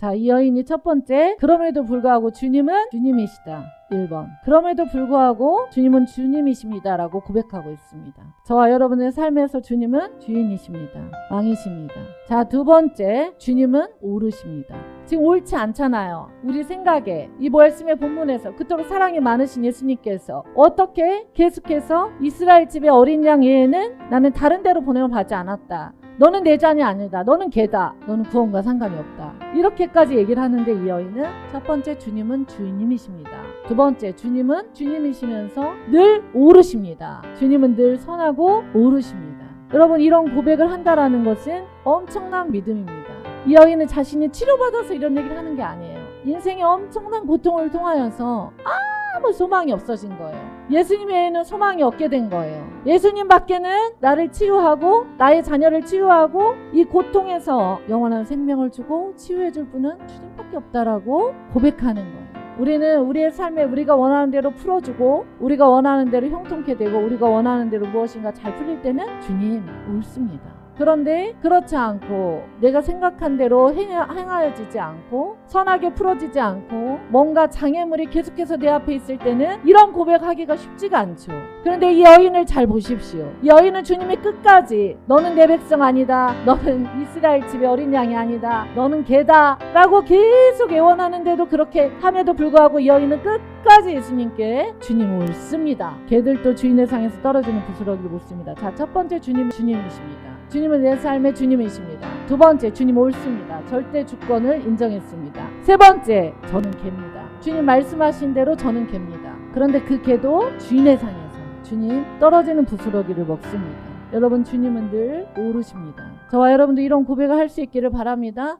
자, 이 여인이 첫 번째, 그럼에도 불구하고 주님은 주님이시다. 1번. 그럼에도 불구하고 주님은 주님이십니다라고 고백하고 있습니다. 저와 여러분의 삶에서 주님은 주인이십니다. 왕이십니다. 자, 두 번째, 주님은 오르십니다. 지금 옳지 않잖아요. 우리 생각에 이 말씀의 본문에서 그토록 사랑이 많으신 예수님께서 어떻게 계속해서 이스라엘 집의 어린 양 외에는 나는 다른 데로 보내면 받지 않았다. 너는 내 잔이 아니다. 너는 개다. 너는 구원과 상관이 없다. 이렇게까지 얘기를 하는데 이 여인은 첫 번째 주님은 주님이십니다. 두 번째 주님은 주님이시면서 늘 오르십니다. 주님은 늘 선하고 오르십니다. 여러분 이런 고백을 한다라는 것은 엄청난 믿음입니다. 이 여인은 자신이 치료받아서 이런 얘기를 하는 게 아니에요. 인생의 엄청난 고통을 통하여서 아 무 소망이 없어진 거예요. 예수님 외에는 소망이 없게 된 거예요. 예수님 밖에는 나를 치유하고 나의 자녀를 치유하고 이 고통에서 영원한 생명을 주고 치유해 줄 분은 주님밖에 없다라고 고백하는 거예요. 우리는 우리의 삶에 우리가 원하는 대로 풀어주고 우리가 원하는 대로 형통케 되고 우리가 원하는 대로 무엇인가 잘 풀릴 때는 주님 옳습니다. 그런데 그렇지 않고 내가 생각한 대로 행하- 행하여지지 않고 선하게 풀어지지 않고 뭔가 장애물이 계속해서 내 앞에 있을 때는 이런 고백하기가 쉽지가 않죠. 그런데 이 여인을 잘 보십시오. 이 여인은 주님이 끝까지 너는 내 백성 아니다. 너는 이스라엘 집의 어린 양이 아니다. 너는 개다. 라고 계속 애원하는데도 그렇게 함에도 불구하고 이 여인은 끝 까지 예수님께 주님 옳습니다. 개들도 주인의 상에서 떨어지는 부스러기를 묻습니다. 자, 첫 번째 주님 주님이십니다. 주님은 내 삶의 주님이십니다. 두 번째 주님 옳습니다. 절대 주권을 인정했습니다. 세 번째 저는 개입니다. 주님 말씀하신 대로 저는 개입니다. 그런데 그 개도 주인의 상에서 주님 떨어지는 부스러기를 먹습니다. 여러분 주님은 늘 오르십니다. 저와 여러분도 이런 고백을 할 수 있기를 바랍니다.